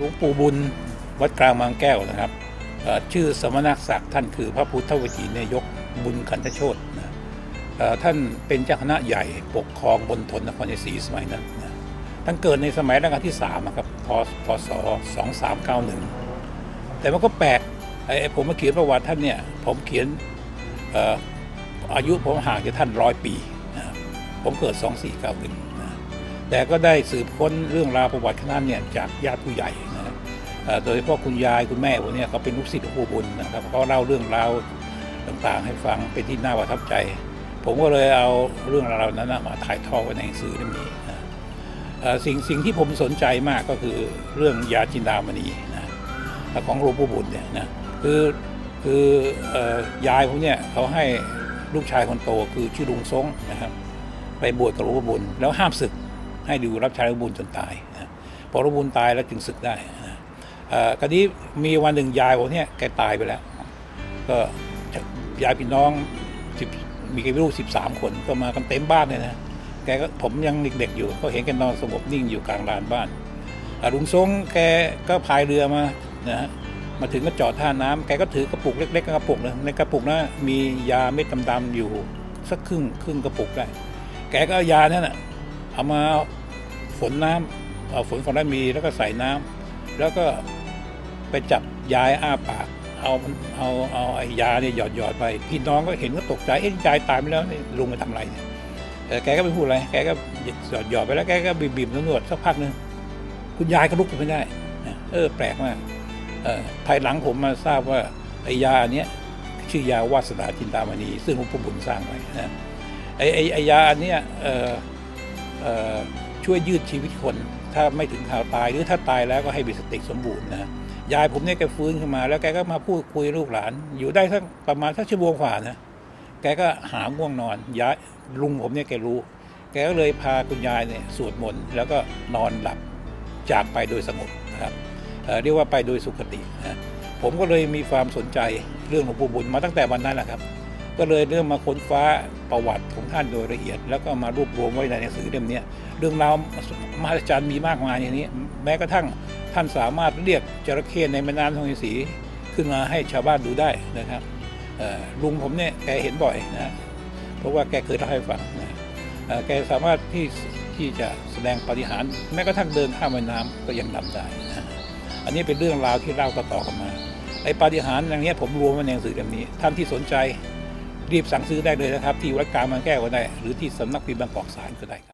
หลวงปู่บุญวัดกลางบางแก้วนะครับชื่อสมณศักดิ์ท่านคือพระพุทธวจีนายกบุญขันธโชตนะท่านเป็นเจ้าคณะใหญ่ปกครองบนทนนครศรีสมัยนั้นนะท่านเกิดในสมัยรัชกาลที่3ครับพพศ2391 แต่มันก็แปลกไอ้ผมมาเขียนประวัติท่านเนี่ยผมเขียนอายุผมห่างจากท่านร้อยปีนะผมเกิด 2491นะ แต่ก็ได้สืบค้นเรื่องราวประวัติของท่านเนี่ยจากญาติผู้ใหญ่นะครับโดยเฉพาะคุณยายคุณแม่ผมเนี่ยเขาเป็นลูกศิษย์หลวงปู่บุญนะครับเขาเล่าเรื่องราวต่างๆ ให้ฟังเป็นที่น่าประทับใจ ผมก็เลยเอาเรื่องราวนั้นมาถ่ายทอดไว้ในหนังสือเล่มนี้นะสิ่งสิ่งที่ผมสนใจมากก็คือเรื่องยาจินดามณีนะของหลวงปู่บุญเนี่ยนะคือคือออยายผมเนี่ยเขาให้ลูกชายคนโตคือชื่อลุงซงนะครับไปบวชกับหลวงปู่บุญแล้วห้ามศึก ให้ดูรับใช้หลวงปู่บุญจนตายนะพอหลวงปู่บุญตายแล้วจึงศึกได้นะคราวนี้มีวันหนึ่งยายผมเนี่ยแกตายไปแล้ว ก็ยายพี่น้องสิบมีกันลูกสิบสามคนก็มากันเต็มบ้านเลยนะแกก็ผมยังเด็กๆอยู่ ก็เห็นแกนอนสงบนิ่งอยู่กลางลานบ้านลุงทรงแกก็พายเรือมานะฮะมาถึงก็จอดท่าน้ำแกก็ถือกระปุกเล็กๆกระปุกนึงในกระปุกนั้นมียาเม็ดดำๆอยู่สักครึ่งครึ่งกระปุกได้ แกก็เอายานั่นน่ะ เอามาฝนน้ำเอาฝนฝนน้ำมีแล้วก็ใส่น้ำแล้วก็ไปจับยายอ้าปาก เอาเอาเอาไอ้ยาเนี่ยหยอดหยอดไป พี่น้องก็เห็นก็ตกใจเอ๊ะยายตายไปแล้วนี่ลุงมาทำอะไรเนี่ยแต่แกก็ไม่พูดอะไรแกก็หยอดหยอดไปแล้วแกก็บีบๆนวดสักพักหนึงคุณยายก็ลุกขึ้นไม่ได้เออแปลกมากเออภายหลังผมมาทราบว่าไอ้ยาเนี้ยชื่อยาวาสนาจินตามณีซึ่งหลวงปู่บุญสร้างไว้นะไอ้ไอ้ยาอันเนี้ยเออ ช่วยยืดชีวิตคน ถ้าไม่ถึงข่าวตายหรือถ้าตายแล้วก็ให้มีสติสมบูรณ์นะยายผมเนี่ยแกฟื้นขึ้นมาแล้วแกก็มาพูดคุยลูกหลาน อยู่ได้สักประมาณสักชั่วโมงกว่านะแกก็หาง่วงนอนยายลุงผมเนี่ยแกรู้ แกก็เลยพาคุณยายเนี่ยสวดมนต์แล้วก็นอนหลับจากไปโดยสงบนะครับเเรียกว่าไปโดยสุขตินะผมก็เลยมีความสนใจเรื่องหลวงปู่บุญมาตั้งแต่วันนั้นแหละครับ ก็เลยเริ่มมาค้นฟ้าประวัติของท่านโดยละเอียด แล้วก็มารวบรวมไว้ในหนังสือเล่มนี้เรื่องราวมหัศจรรย์มีมากมายอย่างนี้ แม้กระทั่งท่านสามารถเรียกจระเข้ในแม่น้ำทองสีขึ้นมาให้ชาวบ้านดูได้นะครับลุงผมเนี่ยแกเห็นบ่อยนะเพราะว่าแกเคยเล่าให้ฟังนะแกสามารถที่ที่จะแสดงปาฏิหารแม้กระทั่งเดินข้ามแม่น้ำก็ยังทำได้นะอันนี้เป็นเรื่องราวที่เล่าต่อๆกันมาไอ้ปาฏิหารอย่างนี้ผมรวมไว้ในหนังสือเล่มนี้ท่านที่สนใจ รีบสั่งซื้อได้เลยนะครับ ที่วัดกลางบางแก้วก็ได้ หรือที่สำนักพิมพ์บางกอกสารก็ได้ครับ